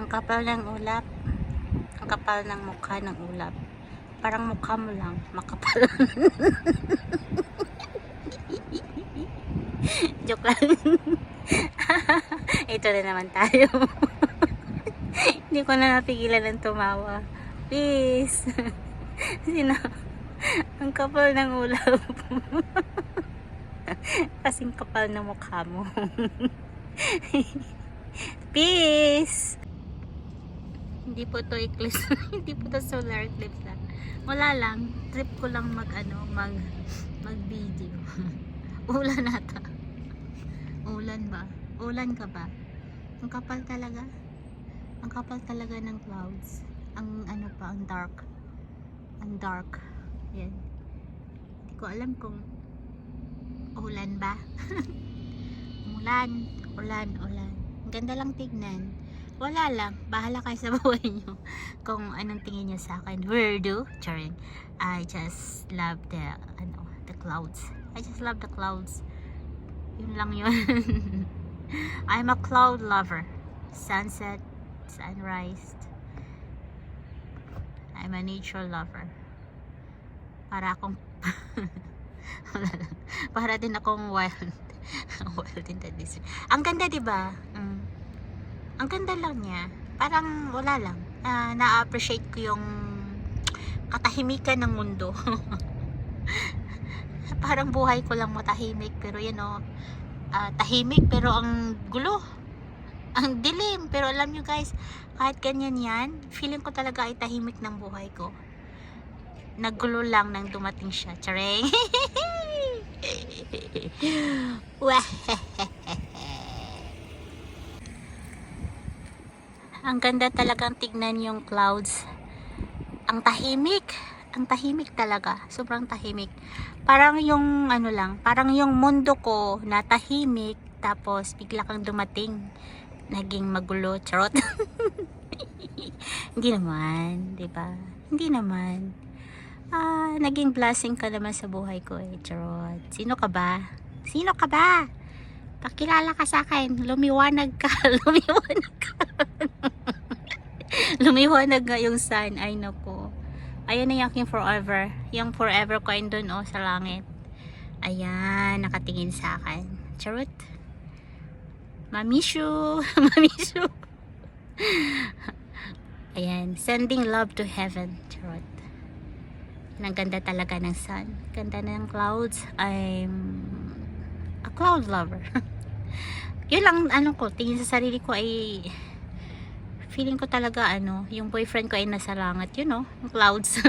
Ang kapal ng ulap. Ang kapal ng mukha ng ulap. Parang mukha mo lang, makapal. Joke lang. Ito na naman tayo. Hindi ko na napigilan ng tumawa. Please. Sino? Ang kapal ng ulap. Kasing kapal ng mukha mo. Peace! Hindi po to eclipse. Hindi po to solar eclipse lang. Wala lang. Trip ko lang mag ano, mag mag video. Ulan ata. Ulan ba? Ulan ka ba? Ang kapal talaga. Ang kapal talaga ng clouds. Ang ano pa, ang dark. Ang dark. Yan. Hindi ko alam kung ulan ba. ulan, ulan, ulan. Ang ganda lang tignan. Wala lang. Bahala kayo sa buhay nyo. Kung anong tingin nyo sa akin. Weirdo. Charing. I just love the, ano, the clouds. I just love the clouds. Yun lang yun. I'm a cloud lover. Sunset, sunrise. I'm a nature lover. Para akong. Para din akong wild. wild in the desert. Ang ganda, 'di ba? Ang ganda lang niya. Parang wala lang. Ah, na-appreciate ko yung katahimikan ng mundo. Parang buhay ko lang matahimik pero you know, ah, tahimik pero ang gulo. Ang dilim. Pero alam nyo guys, kahit ganyan yan, feeling ko talaga ay tahimik ng buhay ko. Naggulo lang nang dumating siya. Charing! Wah! Ang ganda talagang tignan yung clouds. Ang tahimik. Ang tahimik talaga. Sobrang tahimik. Parang yung ano lang, parang yung mundo ko na tahimik tapos bigla kang dumating. Naging magulo. Charot. Hindi naman, 'di ba? Hindi naman. Ah, naging blessing ka naman sa buhay ko eh, Charot. Sino ka ba? Sino ka ba? Pakilala ka sa akin. Lumiwanag ka. Lumiwanag ka. Lumiwanag nga yung sun. Ay, naku. Ayan na yung forever. Yung forever ayun dun, oh, sa langit. Ayan, nakatingin sa akin. Charot. Mamishu. Mamishu. Ayan, sending love to heaven. Charot. Ang ganda talaga ng sun. Ganda ng clouds. I'm a cloud lover. Yun lang, ano ko, tingin sa sarili ko ay feeling ko talaga, ano, yung boyfriend ko ay nasa langit, you know, clouds.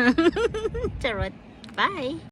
Charot. Bye!